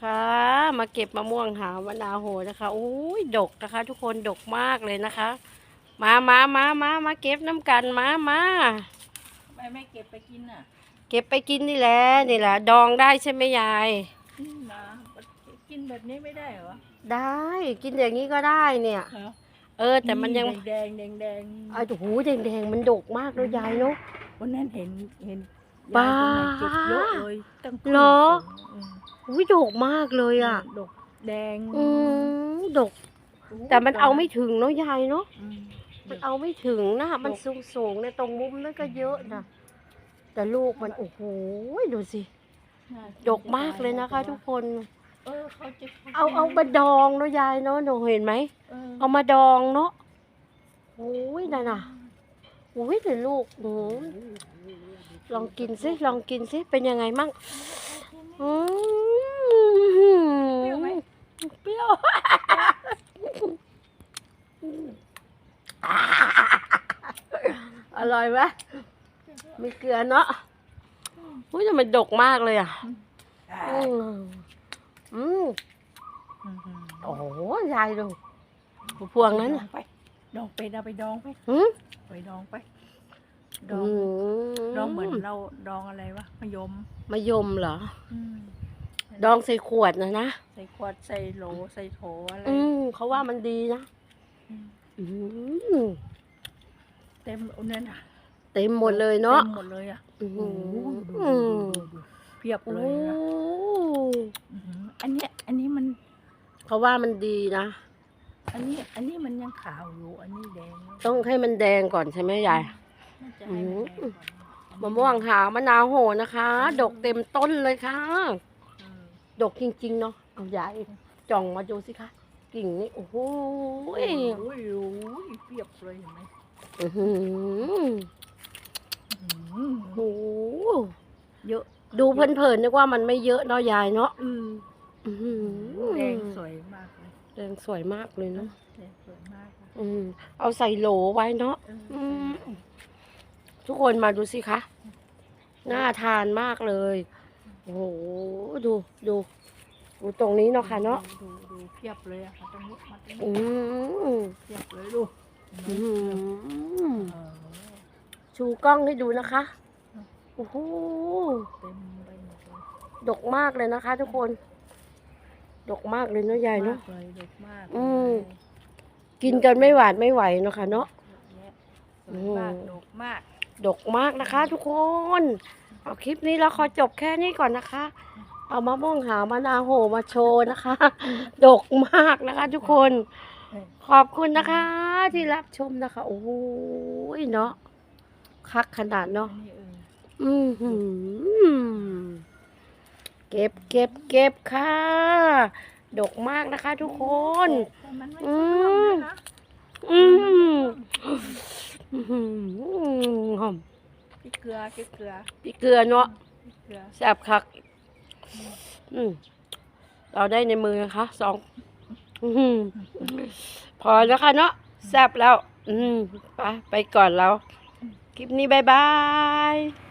ค่ะ มาเก็บมะม่วงหาวมะนาวโหนะคะโอ้ยดกนะคะ ทุกคนดกมากเลยนะคะ มามามามามาเก็บน้ำกันมามาทำไมไม่เก็บไปกินอะเก็บไปกินนี่แหละนี่แหละดองได้ใช่ไหมยายอืมนะกินแบบนี้ไม่ได้เหรอได้กินอย่างนี้ก็ได้เนี่ยฮะเออ แต่มันยังแดงแดงแดงไอ้โอ้โหแดงๆมันดกมากเลยยายเนาะวันนั้นเห็นเห็นบ้ายายตรงไหนเก็บเยอะเลยตั้งครึ่งเหรอถุง อุ้ยดกมากเลยอะ ดกแดงอืมดก แต่มันเอาไม่ถึงเนาะยายเนาะ อืมมันเอาไม่ถึงนะมันสูงสูงๆในตรงมุมนั้นก็เยอะนะ แต่ลูกมันโอ้โหดูสิ น่าดกมากเลยนะคะ ทุกคน เออเขาจะเอาเอามาดองเนาะยายเนาะหนูเห็นไหม เออเอามาดองเนาะโอ้ยนั่นน่ะโอ้ยเดี๋ยวลูกโอ้ยลองกินสิ ลองกินสิ เป็นยังไงมั่งอืมเปรี้ยวไหม เปรี้ยวอร่อยไหมมีเกลือเนาะอุ้ยแต่มันดกมากเลยอะอืมอืมอืมโอ้โหยายดูพวงนั้นดอน่ะงไป ดองไปเอาไปดองไปหืมไปดองไปดออืงมดองเหมือนเราดองอะไรวะมะยมมะยมเหรออืมดองใส่ขวดนะนะใส่ข วดใส่โหลใส่โถอะไรอืมเขาว่ามันดีนะอืมอืมเต็มอันนั้นอะเต็มหมดเลยเนาะต็มหมดเลยอะอืโอ้โหมดูอืดูมดูดูเพียบโอ้เลยนะอื้อหืออันเนี้ยอันนี้มันเขาว่ามันดีนะอันนี้อันนี้มันยังขาวอยู่อันนี้แดง ต้องให้มันแดงก่อนใช่ไหมยายน่าจะให้มันแดงก่อนมะม่วงหาวมะนาวโหนะคะ ดกเต็มต้นเลยค่ะเออดกจริง ๆ เนาะ เอายายจ่องมาดูสิคะกิ่งนี่โอ้โหโอ้ยโอ้ยโอ้ยเพียบเลยเห็นไหมอื้อหืออื้อหือโอ้โหเยอะดูเพลินๆนึกว่ามันไม่เยอะเนาะยายเนาะอืมอื้อหือแดงสวยมากเลยแดงสวยมากเลยเนาะแดงสวยมากเลยอืมเอาใส่โหลไว้เนาะเอออืมทุกคนมาดูสิคะน่าทานมากเลยโอ้โหดูดู ดูตรงนี้เนาะค่ะเนาะดูดูเพียบเลยอะมาตรงนี้มาตรงอืนี้มเพียบเลยดูอืมเออชูกล้องให้ดูนะคะโอ้โหเต็มไปหมดเลยดกมากเลยนะคะ ทุกคน ดกมากเลยเนาะยายเนาะ มากเลยเด็กมากอืมกินกันไม่หวาดไม่ไหวเนาะค่ะเนาะ เยอะแยะสวยมากอืม ดกมาก ดกมากนะคะ ทุกคน เอาคลิปนี้เราขอจบแค่นี้ก่อนนะคะ เอามะม่วงหาวมะนาวโหมาโชว์นะคะ ดกมากนะคะทุกคน ขอบคุณนะคะ ที่รับชมนะคะ โอ้ยเนาะคักขนาดเนาะอันนี้เอออือหือเก็บเก็บเก็บค่ะ ดกมากนะคะทุกคนแต่มันไม่อืใช่ร่วงมด้วยนะอืมอื้อหือหอมพริกเกลือพริกเกลือพี่เกลือเนาะพริกเกลือแซ่บคัก อืมเราได้ในมือนะคะสองอพอแล้วค่ะเนาะแซ่บแล้ว อืมไปไปก่อนเรา คลิปนี้บายบาย